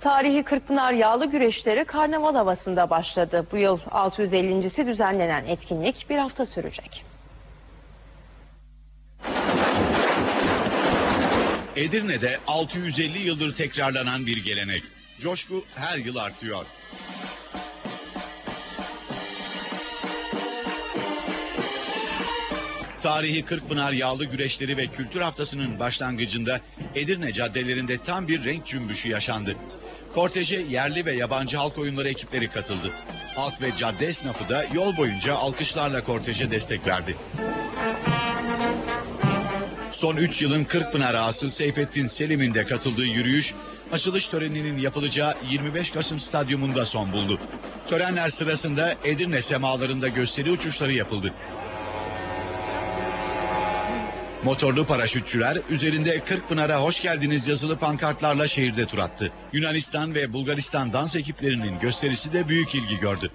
Tarihi Kırkpınar Yağlı Güreşleri karnaval havasında başladı. Bu yıl 650.si düzenlenen etkinlik bir hafta sürecek. Edirne'de 650 yıldır tekrarlanan bir gelenek. Coşku her yıl artıyor. Tarihi Kırkpınar Yağlı Güreşleri ve Kültür Haftası'nın başlangıcında Edirne caddelerinde tam bir renk cümbüşü yaşandı. Korteje yerli ve yabancı halk oyunları ekipleri katıldı. Halk ve cadde esnafı da yol boyunca alkışlarla korteje destek verdi. Son 3 yılın Kırkpınar ağası Seyfettin Selim'in de katıldığı yürüyüş, açılış töreninin yapılacağı 25 Kasım Stadyumunda son buldu. Törenler sırasında Edirne semalarında gösteri uçuşları yapıldı. Motorlu paraşütçüler üzerinde Kırkpınar'a hoş geldiniz yazılı pankartlarla şehirde tur attı. Yunanistan ve Bulgaristan dans ekiplerinin gösterisi de büyük ilgi gördü.